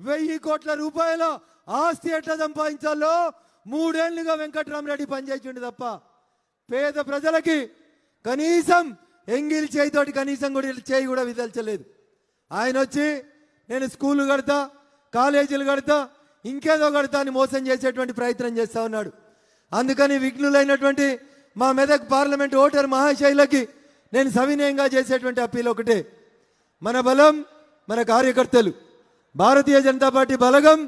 వెయ్యి కోట్ల రూపాయల ఆస్తి ఎట్లా సంపాదించాలో మూడేళ్ళుగా వెంకట్రామరెడ్డి పనిచేసిండు తప్ప పేద ప్రజలకి కనీసం ఎంగిల్ చేయితోటి కనీసం కూడా చేయి కూడా విదల్చలేదు. ఆయన వచ్చి నేను స్కూళ్ళు కడతా కాలేజీలు కడతా ఇంకేదో కడతా అని మోసం చేసేటువంటి ప్రయత్నం చేస్తా ఉన్నాడు. అందుకని విఘ్నులైనటువంటి మా మెదక్ పార్లమెంట్ ఓటర్ మహాశైలకి నేను సవినయంగా చేసేటువంటి అప్పీల్ ఒకటే. మన బలం మన కార్యకర్తలు. భారతీయ జనతా పార్టీ బలగం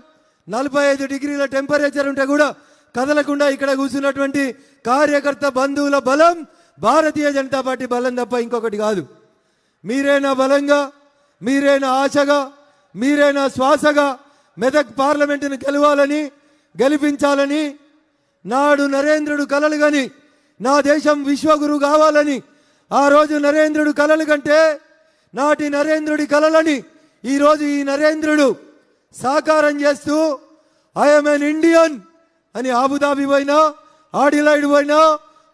నలభై ఐదు డిగ్రీల టెంపరేచర్ ఉంటే కూడా కదలకుండా ఇక్కడ కూర్చున్నటువంటి కార్యకర్త బంధువుల బలం భారతీయ జనతా పార్టీ బలం తప్ప ఇంకొకటి కాదు. మీరేనా బలంగా మీరేనా ఆశగా మీరేనా శ్వాసగా మెదక్ పార్లమెంటును గెలవాలని గెలిపించాలని నాడు నరేంద్రుడు కలలు గని నా దేశం విశ్వగురు కావాలని ఆ రోజు నరేంద్రుడు కలలు కంటే నాటి నరేంద్రుడి కలలని ఈరోజు ఈ నరేంద్రుడు సహకారం చేస్తూ ఐఎమ్ ఎన్ ఇండియన్ అని ఆబుదాబి పోయినా ఆడిలైడ్ పోయినా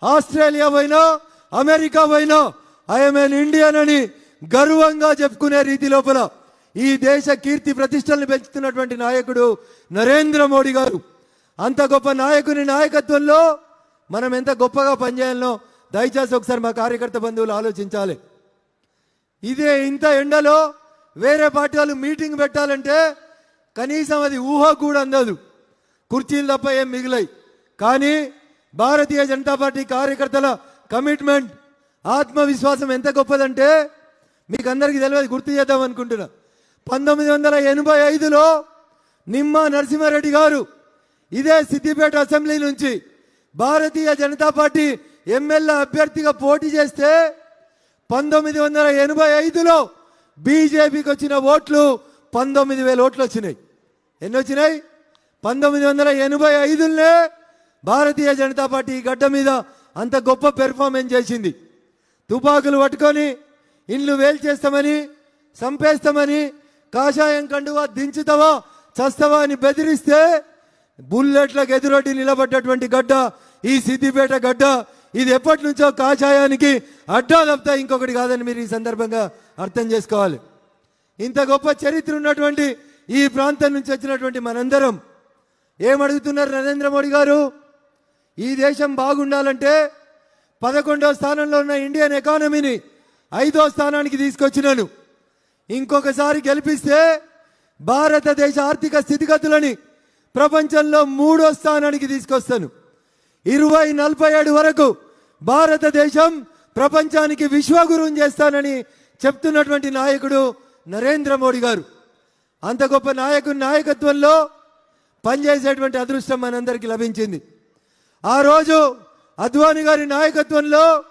ఆస్ట్రేలియా పోయినా అమెరికా పోయినా ఐఎమ్ ఎన్ ఇండియన్ అని గర్వంగా చెప్పుకునే రీతి లోపల ఈ దేశ కీర్తి ప్రతిష్టలను పెంచుతున్నటువంటి నాయకుడు నరేంద్ర మోడీ గారు. అంత గొప్ప నాయకుని నాయకత్వంలో మనం ఎంత గొప్పగా పనిచేయాలనో దయచేసి ఒకసారి మా కార్యకర్త బంధువులు ఆలోచించాలి. ఇదే ఇంత ఎండలో వేరే పార్టీ వాళ్ళు మీటింగ్ పెట్టాలంటే కనీసం అది ఊహ కూడా అందదు. కుర్చీలు తప్ప ఏం మిగిలాయి. కానీ భారతీయ జనతా పార్టీ కార్యకర్తల కమిట్మెంట్ ఆత్మవిశ్వాసం ఎంత గొప్పదంటే మీకు అందరికీ తెలియదు గుర్తు చేద్దాం అనుకుంటున్నా. పంతొమ్మిది వందల ఎనభై ఐదులో నిమ్మ నరసింహారెడ్డి గారు ఇదే సిద్దిపేట అసెంబ్లీ నుంచి భారతీయ జనతా పార్టీ ఎమ్మెల్యే అభ్యర్థిగా పోటీ చేస్తే పంతొమ్మిది వందల ఎనభై ఐదులో బీజేపీకి వచ్చిన ఓట్లు పంతొమ్మిది వేల ఓట్లు వచ్చినాయి. ఎన్ని వచ్చినాయి? పంతొమ్మిది వందల ఎనభై ఐదులనే భారతీయ జనతా పార్టీ ఈ గడ్డ మీద అంత గొప్ప పెర్ఫార్మెన్స్ చేసింది. తుపాకులు పట్టుకొని ఇండ్లు వేల్చేస్తామని చంపేస్తామని కాషాయం కండువా దించుతావా చస్తావా అని బెదిరిస్తే బుల్లెట్లకు ఎదురొడ్డి నిలబడ్డటువంటి గడ్డ ఈ సిద్దిపేట గడ్డ ఇది ఎప్పటి నుంచో కాషాయానికి అడ్డా తప్ప ఇంకొకటి కాదని మీరు ఈ సందర్భంగా అర్థం చేసుకోవాలి. ఇంత గొప్ప చరిత్ర ఉన్నటువంటి ఈ ప్రాంతం నుంచి వచ్చినటువంటి మనందరం ఏమడుగుతున్నారు నరేంద్ర మోడీ గారు? ఈ దేశం బాగుండాలంటే పదకొండవ స్థానంలో ఉన్న ఇండియన్ ఎకానమీని ఐదో స్థానానికి తీసుకొచ్చినాను. ఇంకొకసారి గెలిపిస్తే భారతదేశ ఆర్థిక స్థితిగతులని ప్రపంచంలో మూడో స్థానానికి తీసుకొస్తాను. ఇరవై నలభై ఏడు వరకు భారతదేశం ప్రపంచానికి విశ్వగురుం చేస్తానని చెప్తున్నటువంటి నాయకుడు నరేంద్ర మోడీ గారు. అంత గొప్ప నాయకుని నాయకత్వంలో పనిచేసేటువంటి అదృష్టం మనందరికీ లభించింది. ఆ రోజు అద్వాని గారి నాయకత్వంలో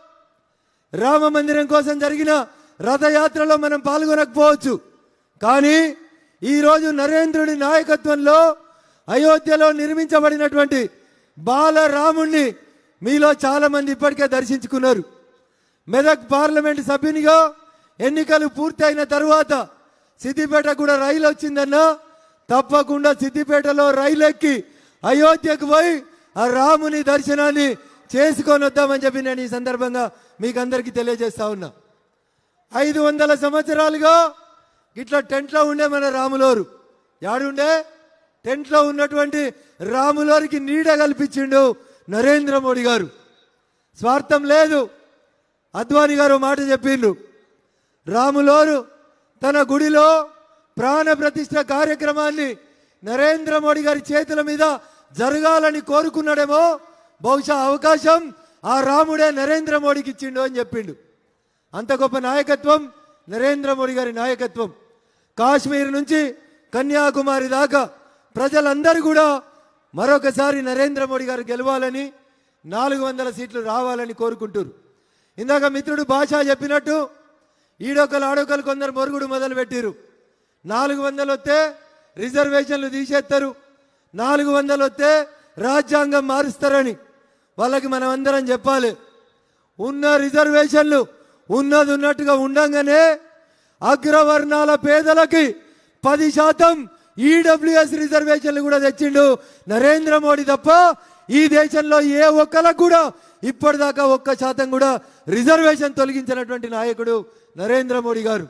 రామ మందిరం కోసం జరిగిన రథయాత్రలో మనం పాల్గొనకపోవచ్చు. కానీ ఈరోజు నరేంద్రుడి నాయకత్వంలో అయోధ్యలో నిర్మించబడినటువంటి బాలరాముణ్ణి మీలో చాలామంది ఇప్పటికే దర్శించుకున్నారు. మెదక్ పార్లమెంట్ సభ్యునిగా ఎన్నికలు పూర్తయిన తర్వాత సిద్దిపేట కూడా రైలు వచ్చిందన్నా. తప్పకుండా సిద్దిపేటలో రైలు ఎక్కి అయోధ్యకు పోయి ఆ రాముని దర్శనాన్ని చేసుకొని వద్దామని చెప్పి నేను ఈ సందర్భంగా మీకు అందరికీ తెలియజేస్తా ఉన్నా. ఐదు వందల సంవత్సరాలుగా ఇట్లా టెంట్లో ఉండే మన రాములోరు. యాడుండే? టెంట్లో ఉన్నటువంటి రాములోరికి నీడ కల్పించిండు నరేంద్ర మోడీ గారు. స్వార్థం లేదు. అద్వాని గారు మాట చెప్పిండు. రాములోరు తన గుడిలో ప్రాణ ప్రతిష్ట కార్యక్రమాన్ని నరేంద్ర మోడీ గారి చేతుల మీద జరగాలని కోరుకున్నాడేమో. బహుశా అవకాశం ఆ రాముడే నరేంద్ర మోడీకి ఇచ్చిండు అని చెప్పిండు. అంత గొప్ప నాయకత్వం నరేంద్ర మోడీ గారి నాయకత్వం. కాశ్మీర్ నుంచి కన్యాకుమారి దాకా ప్రజలందరూ కూడా మరొకసారి నరేంద్ర మోడీ గారు గెలవాలని నాలుగు వందల సీట్లు రావాలని కోరుకుంటారు ఇందాక మిత్రుడు భాష చెప్పినట్టు ఈడొకలు ఆడొకలు కొందరు మొరుగుడు మొదలు పెట్టిరు నాలుగు వందలు వస్తే రిజర్వేషన్లు తీసేస్తారు నాలుగు వందలు వస్తే రాజ్యాంగం మారుస్తారని వాళ్ళకి మనం అందరం చెప్పాలి. ఉన్న రిజర్వేషన్లు ఉన్నది ఉన్నట్టుగా ఉండంగానే అగ్రవర్ణాల పేదలకి పది శాతం ఈడబ్ల్యూఎస్ రిజర్వేషన్లు కూడా తెచ్చిండు నరేంద్ర మోడీ తప్ప ఈ దేశంలో ఏ ఒక్కలకు కూడా ఇప్పటిదాకా ఒక్క శాతం కూడా రిజర్వేషన్ తొలగించినటువంటి నాయకుడు నరేంద్ర మోడీ గారు.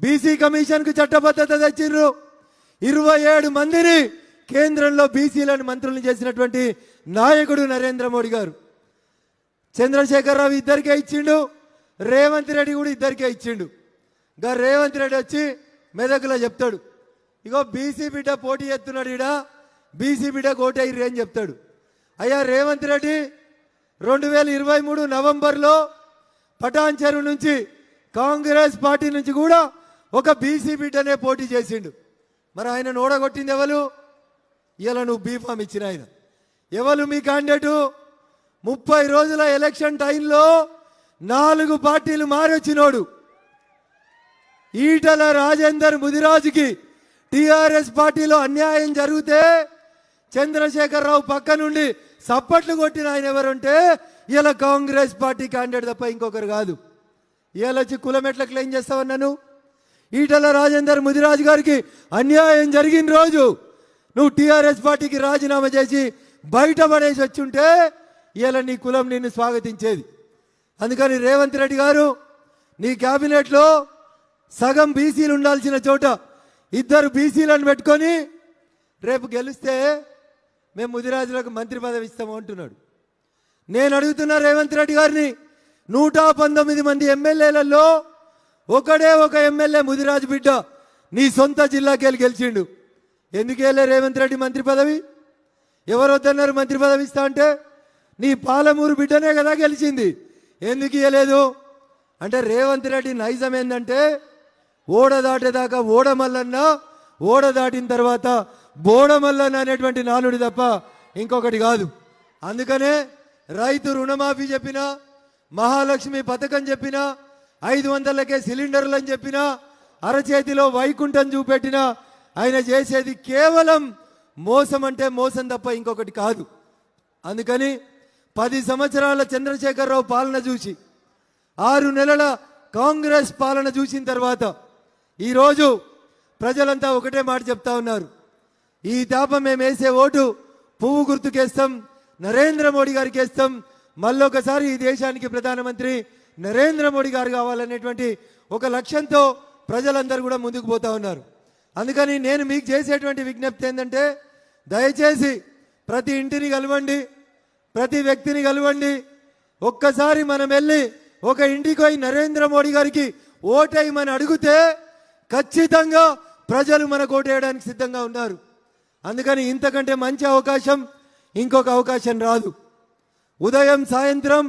బీసీ కమిషన్కు చట్టబద్ధత తెచ్చిండ్రు ఇరవై ఏడు మందిని కేంద్రంలో బీసీలను మంత్రులను చేసినటువంటి నాయకుడు నరేంద్ర మోడీ గారు. చంద్రశేఖరరావు ఇద్దరికే ఇచ్చిండు. రేవంత్ రెడ్డి కూడా ఇద్దరికే ఇచ్చిండు. గా రేవంత్ రెడ్డి వచ్చి మెదకులో చెప్తాడు. ఇగో బీసీ బిడ్డ పోటీ చేస్తున్నాడు ఈడ. బీసీ బిడ్డ కోటయ్యి అని చెప్తాడు. అయ్యా రేవంత్ రెడ్డి రెండు వేల ఇరవై మూడు నవంబర్లో పటాన్ చెరువు నుంచి కాంగ్రెస్ పార్టీ నుంచి కూడా ఒక బీసీ బిడ్డనే పోటీ చేసిండు. మరి ఆయన నోడగొట్టింది ఎవరు? ఇలా నువ్వు బీఫామ్ ఇచ్చిన ఆయన. ఎవరు మీ క్యాండిడేటు ముప్పై రోజుల ఎలక్షన్ టైంలో నాలుగు పార్టీలు మారొచ్చినోడు. ఈటల రాజేందర్ ముదిరాజుకి టిఆర్ఎస్ పార్టీలో అన్యాయం జరిగితే చంద్రశేఖరరావు పక్క నుండి సప్పట్లు కొట్టిన ఆయన ఎవరుంటే ఇలా కాంగ్రెస్ పార్టీ క్యాండిడేట్ తప్ప ఇంకొకరు కాదు. ఇలా వచ్చి కులం ఎట్లా క్లెయిమ్ చేస్తావన్నాను ఈటల రాజేందర్ ముదిరాజు గారికి అన్యాయం జరిగిన రోజు నువ్వు టీఆర్ఎస్ పార్టీకి రాజీనామా చేసి బయటపడేసి వచ్చి ఉంటే ఇలా నీ కులం నిన్ను స్వాగతించేది. అందుకని రేవంత్ రెడ్డి గారు నీ క్యాబినెట్లో సగం బీసీలు ఉండాల్సిన చోట ఇద్దరు బీసీలను పెట్టుకొని రేపు గెలిస్తే మేము ముదిరాజులకు మంత్రి పదవి ఇస్తాము అంటున్నాడు. నేను అడుగుతున్నా రేవంత్ రెడ్డి గారిని నూట పంతొమ్మిది మంది ఎమ్మెల్యేలలో ఒకడే ఒక ఎమ్మెల్యే ముదిరాజు బిడ్డ నీ సొంత జిల్లాకి వెళ్ళి గెలిచిండు. ఎందుకేలే రేవంత్ రెడ్డి మంత్రి పదవి? ఎవరు వద్దన్నారు మంత్రి పదవి ఇస్తా అంటే నీ పాలమూరు బిడ్డనే కదా గెలిచింది. ఎందుకు ఇవ్వలేదు అంటే రేవంత్ రెడ్డి నైజం ఏంటంటే ఓడ దాటేదాకా ఓడమల్లన్న ఓడ దాటిన తర్వాత బోడమల్లన్న అనేటువంటి నానుడి తప్ప ఇంకొకటి కాదు. అందుకనే రైతు రుణమాఫీ చెప్పిన మహాలక్ష్మి పథకం చెప్పిన ఐదు వందలకే సిలిండర్లు అని చెప్పిన అరచేతిలో వైకుంఠం చూపెట్టినా ఆయన చేసేది కేవలం మోసం అంటే మోసం తప్ప ఇంకొకటి కాదు. అందుకని పది సంవత్సరాల చంద్రశేఖరరావు పాలన చూసి ఆరు నెలల కాంగ్రెస్ పాలన చూసిన తర్వాత ఈరోజు ప్రజలంతా ఒకటే మాట చెప్తా ఉన్నారు. ఈ తాప మేము వేసే ఓటు పువ్వు గుర్తుకేస్తాం నరేంద్ర మోడీ గారికి వేస్తాం మళ్ళొకసారి ఈ దేశానికి ప్రధానమంత్రి నరేంద్ర మోడీ గారు కావాలనేటువంటి ఒక లక్ష్యంతో ప్రజలందరూ కూడా ముందుకు పోతా ఉన్నారు. అందుకని నేను మీకు చేసేటువంటి విజ్ఞప్తి ఏంటంటే దయచేసి ప్రతి ఇంటిని కలవండి ప్రతి వ్యక్తిని కలవండి. ఒక్కసారి మనం వెళ్ళి ఒక ఇంటికి పోయి నరేంద్ర మోడీ గారికి ఓటేయమని అడిగితే ఖచ్చితంగా ప్రజలు మనకు ఓటేయడానికి సిద్ధంగా ఉన్నారు. అందుకని ఇంతకంటే మంచి అవకాశం ఇంకొక అవకాశం రాదు. ఉదయం సాయంత్రం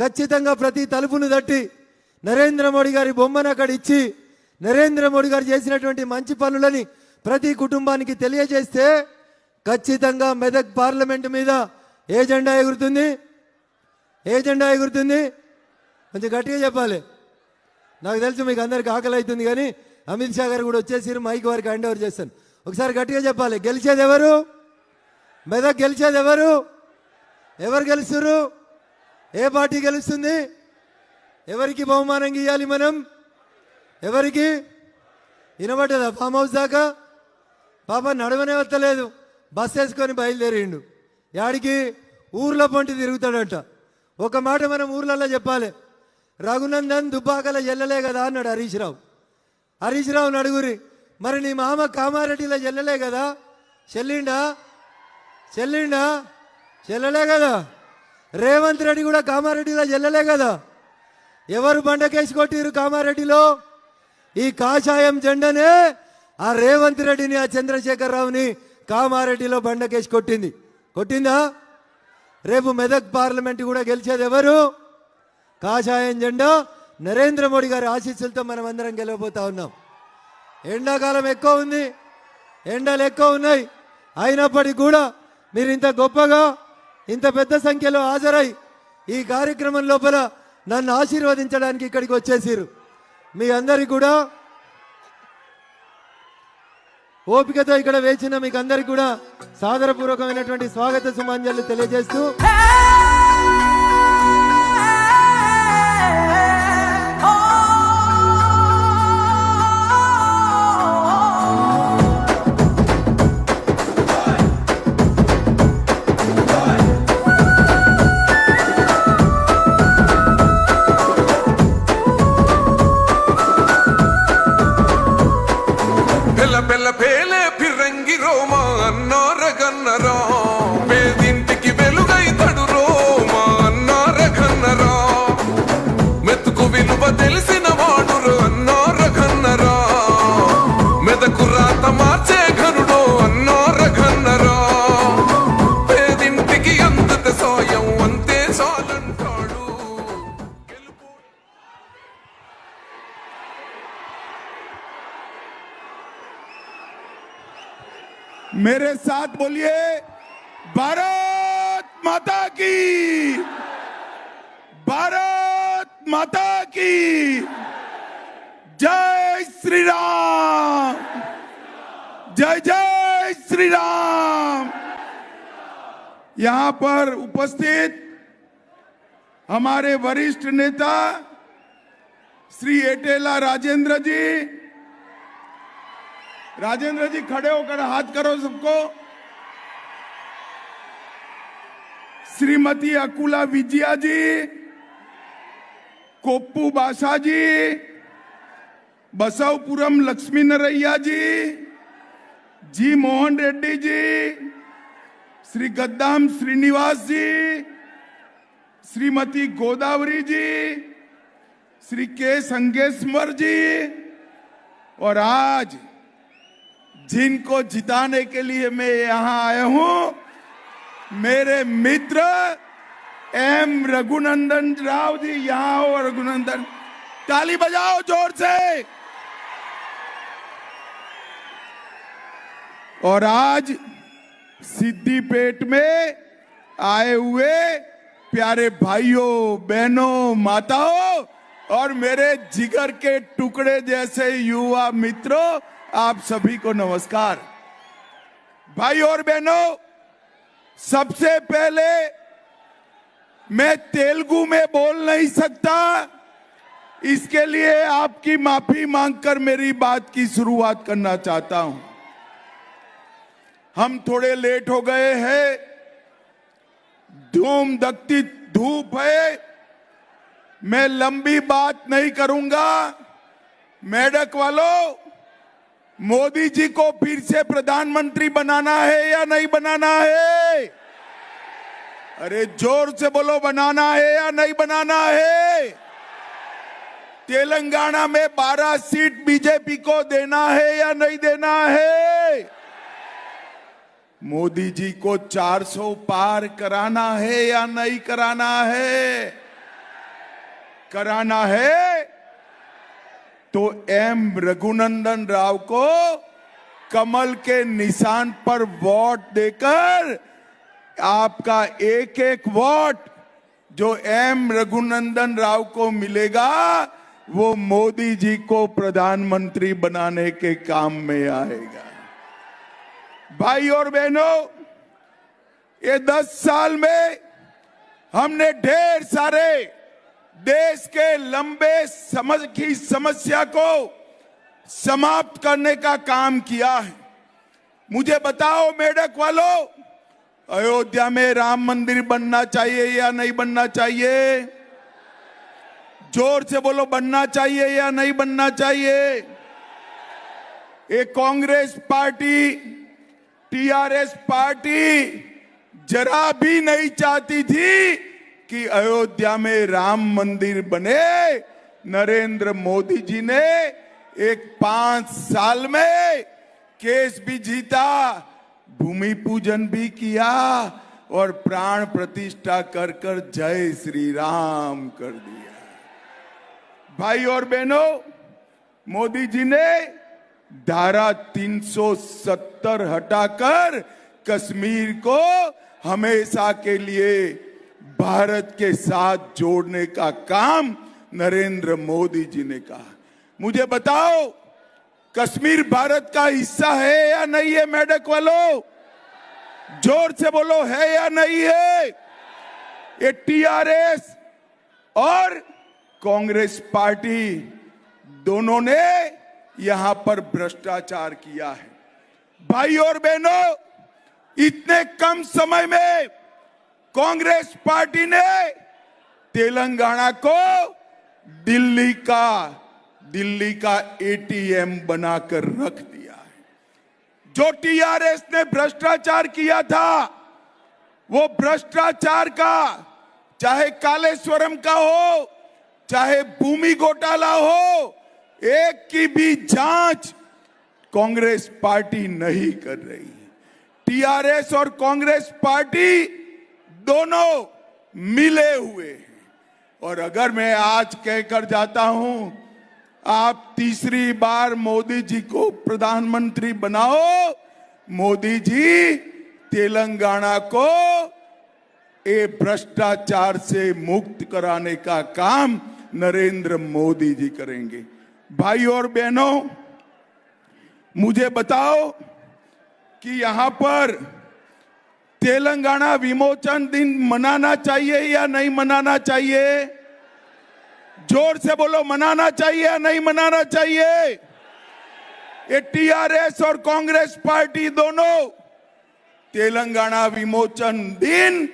ఖచ్చితంగా ప్రతి తలుపును తట్టి నరేంద్ర మోడీ గారి బొమ్మను అక్కడ ఇచ్చి నరేంద్ర మోడీ గారు చేసినటువంటి మంచి పనులని ప్రతి కుటుంబానికి తెలియజేస్తే ఖచ్చితంగా మెదక్ పార్లమెంట్ మీద ఏ జెండా ఎగురుతుంది? ఏ జెండా ఎగురుతుంది? కొంచెం గట్టిగా చెప్పాలి. నాకు తెలుసు మీకు అందరికి ఆకలి అవుతుంది కానీ అమిత్ షా గారు కూడా వచ్చేసి మైక్ వారికి హ్యాండ్ ఓవర్ చేస్తాను. ఒకసారి గట్టిగా చెప్పాలి. గెలిచేది ఎవరు? మెదక్ గెలిచేది ఎవరు? ఎవరు గెలుస్తారు ఏ పార్టీ గెలుస్తుంది? ఎవరికి బహుమానం ఇవ్వాలి మనం? ఎవరికి? వినబడ్డదా? ఫామ్ హౌస్ దాకా? పాప నడవనే వస్తలేదు. బస్ వేసుకొని బయలుదేరిండు. యాడికి? ఊర్లో పొంటి తిరుగుతాడంట. ఒక మాట మనం ఊర్లలో చెప్పాలి. రఘునందన్ దుబ్బాకల ఎల్లలే కదా అన్నాడు హరీష్ రావు. హరీష్ రావు నడుగురి. మరి నీ మామ కామారెడ్డిలో చెల్లలే కదా? చెల్లిండా? చెల్లిండా? చెల్లలే కదా. రేవంత్ రెడ్డి కూడా కామారెడ్డిలో చెల్లలే కదా. ఎవరు బండకేసి కొట్టిరు కామారెడ్డిలో? ఈ కాషాయం జెండనే ఆ రేవంత్ రెడ్డిని ఆ చంద్రశేఖర్ రావుని కామారెడ్డిలో బండకేసి కొట్టింది. కొట్టిందా? రేపు మెదక్ పార్లమెంట్ కూడా గెలిచేది ఎవరు? కాషాయం జెండా నరేంద్ర మోడీ గారి ఆశీస్సులతో మనం అందరం గెలవబోతా ఉన్నాం. ఎండాకాలం ఎక్కువ ఉంది. ఎండలు ఎక్కువ ఉన్నాయి. అయినప్పటికీ కూడా మీరు ఇంత గొప్పగా ఇంత పెద్ద సంఖ్యలో హాజరై ఈ కార్యక్రమం లోపల నన్ను ఆశీర్వదించడానికి ఇక్కడికి వచ్చేసారు. మీ అందరికి కూడా ఓపికతో ఇక్కడ వేచిన మీకు అందరికి కూడా సాదరపూర్వకమైనటువంటి స్వాగత సుమాంజలు తెలియజేస్తూ बोलिए, भारत माता की, भारत माता की, जय श्री राम जय जय श्री राम यहाँ पर उपस्थित हमारे वरिष्ठ नेता श्री एटेला राजेंद्र जी। राजेंद्र जी, खड़े होकर हाथ करो सबको। श्रीमती अकुला विजया जी, कोप्पू बासा जी, बसवपुरम लक्ष्मी नरैया जी जी मोहन रेड्डी जी, श्री गद्दाम श्रीनिवास जी, श्रीमती गोदावरी जी, श्री के संगेश्वर जी, और आज जिनको जिताने के लिए मैं यहाँ आया हूँ मेरे मित्र एम रघुनंदन राव जी, यहाँ हो रघुनंदन। ताली बजाओ ज़ोर से। और आज सिद्दीपेट में आए हुए प्यारे भाइयों, बहनों, माताओं और मेरे जिगर के टुकड़े जैसे युवा मित्रों, आप सभी को नमस्कार। भाई और बहनों सबसे पहले मैं तेलुगु में बोल नहीं सकता। इसके लिए आपकी माफ़ी मांगकर मेरी बात की शुरुआत करना चाहता हूँ। हम थोड़े लेट हो गए हैं। धूम दकती धूप है। मैं लंबी बात नहीं करूँगा। मेढक वालों मोदी जी को फिर से प्रधानमंत्री बनाना है या नहीं बनाना है? अरे ज़ोर से बोलो, बनाना है या नहीं बनाना है? तेलंगाना में 12 सीट बीजेपी को देना है या नहीं देना है? मोदी जी को 400 पार कराना है या नहीं कराना है? कराना है? तो एम रघुनंदन राव को कमल के निशान पर वोट देकर आपका एक एक वोट जो एम रघुनंदन राव को मिलेगा, वो मोदी जी को प्रधानमंत्री बनाने के काम में आएगा। भाई और बहनों, ये दस साल में हमने ढेर सारे देश के लंबे समझ की समस्या को समाप्त करने का काम किया है। मुझे बताओ, मेढक वालों, अयोध्या में राम मंदिर बनना चाहिए या नहीं बनना चाहिए? ज़ोर से बोलो, बनना चाहिए या नहीं बनना चाहिए? ये कांग्रेस पार्टी, टीआरएस पार्टी जरा भी नहीं चाहती थी कि अयोध्या में राम मंदिर बने, नरेंद्र मोदी जी ने एक पाँच साल में केस भी जीता, भूमि पूजन भी किया और प्राण प्रतिष्ठा कर कर जय श्री राम कर दिया। भाई और बहनों, मोदी जी ने धारा 370 हटाकर कश्मीर को हमेशा के लिए भारत के साथ जोड़ने का काम नरेंद्र मोदी जी ने कहा। मुझे बताओ, कश्मीर भारत का हिस्सा है या नहीं है, मेढक वालों? ज़ोर से बोलो, है या नहीं है? ये टीआरएस और कांग्रेस पार्टी दोनों ने यहाँ पर भ्रष्टाचार किया है। भाई और बहनों, इतने कम समय में कांग्रेस पार्टी ने तेलंगाना को दिल्ली का दिल्ली का एटीएम बनाकर रख दिया है। जो टीआरएस ने भ्रष्टाचार किया था, वो भ्रष्टाचार का, चाहे कालेश्वरम का हो, चाहे भूमि घोटाला हो, एक की भी जाँच कांग्रेस पार्टी नहीं कर रही है। टीआरएस और कांग्रेस पार्टी दोनों मिले हुए हैं। और अगर मैं आज कहकर जाता हूँ, आप तीसरी बार मोदी जी को प्रधानमंत्री बनाओ, मोदी जी तेलंगाना को ये भ्रष्टाचार से मुक्त कराने का काम नरेंद्र मोदी जी करेंगे। भाई और बहनों, मुझे बताओ कि यहाँ पर तेलंगाना विमोचन दिन मनाना चाहिए या नहीं मनाना चाहिए? ज़ोर से बोलो, मनाना चाहिए या नहीं मनाना चाहिए? ये टीआरएस और कांग्रेस पार्टी दोनों तेलंगाना विमोचन दिन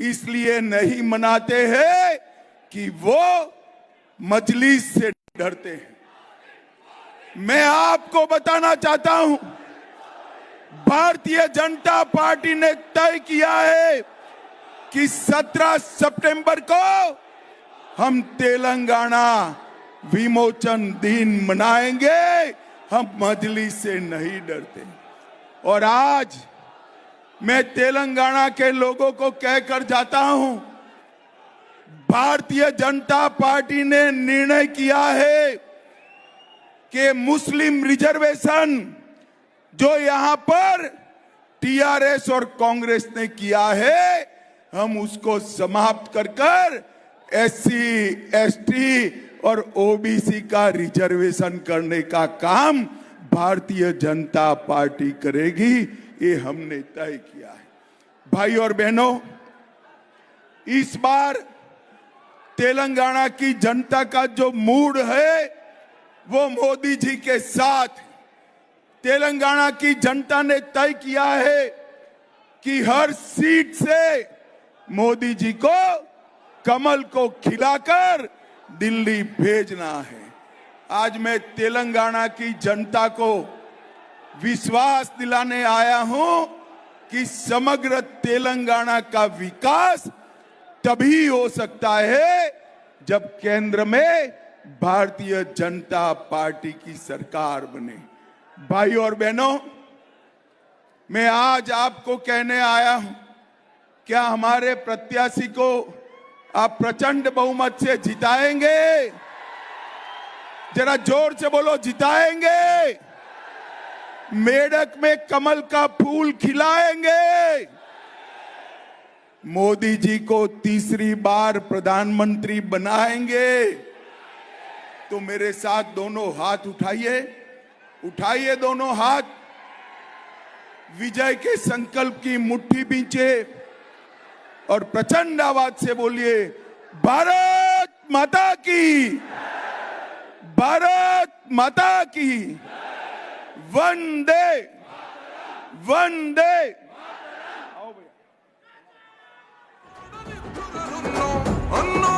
इसलिए नहीं मनाते हैं कि वो मजलिस से डरते हैं। मैं आपको बताना चाहता हूँ भारतीय जनता पार्टी ने तय किया है कि 17 सितंबर को हम तेलंगाना विमोचन दिन मनाएँगे। हम मजलिस से नहीं डरते। और आज मैं तेलंगाना के लोगों को कहकर जाता हूँ, भारतीय जनता पार्टी ने निर्णय किया है कि मुस्लिम रिजर्वेशन जो यहाँ पर टीआरएस और कांग्रेस ने किया है, हम उसको समाप्त कर कर एससी, एसटी और ओबीसी का रिजर्वेशन करने का काम भारतीय जनता पार्टी करेगी, ये हमने तय किया है। भाई और बहनों, इस बार तेलंगाना की जनता का जो मूड है, वो मोदी जी के साथ तेलंगाना की जनता ने तय किया है कि हर सीट से मोदी जी को कमल को खिलाकर दिल्ली भेजना है। आज मैं तेलंगाना की जनता को विश्वास दिलाने आया हूँ कि समग्र तेलंगाना का विकास तभी हो सकता है जब केंद्र में भारतीय जनता पार्टी की सरकार बने। भाई और बहनों, मैं आज आपको कहने आया हूँ, क्या हमारे प्रत्याशी को आप प्रचंड बहुमत से जिताएँगे? जरा ज़ोर से बोलो, जिताएँगे। मेढक में कमल का फूल खिलाएँगे। मोदी जी को तीसरी बार प्रधानमंत्री बनाएँगे। तो मेरे साथ दोनों हाथ उठाइए। उठाइए दोनों हाथ। विजय के संकल्प की मुट्ठी बींचे और प्रचंड आवाज़ से बोलिए, भारत माता की, भारत माता की, वंदे वंदे। ಅನ್ನೋ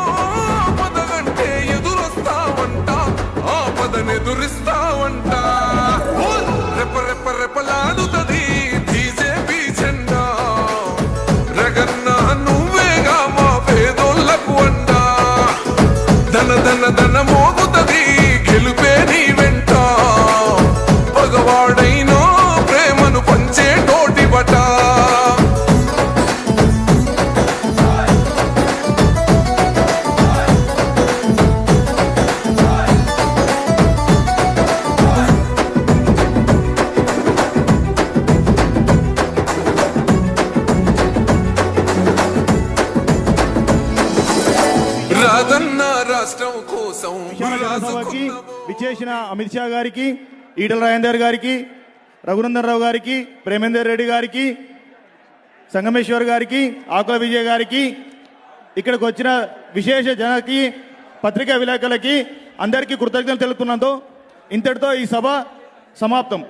ಪದಗಂಟೆ రాష్ట్రం కోసం విచ్చేసిన అమిత్ షా గారికి ఈటల రాజేందర్ గారికి రఘునందన్ రావు గారికి ప్రేమేందర్ రెడ్డి గారికి సంగమేశ్వర్ గారికి ఆకుల విజయ్ గారికి ఇక్కడికి వచ్చిన విశేష జనకి పత్రికా విలేకరులకి అందరికీ కృతజ్ఞతలు తెలుపుతున్నందుకు ఇంతటితో ఈ సభ సమాప్తం.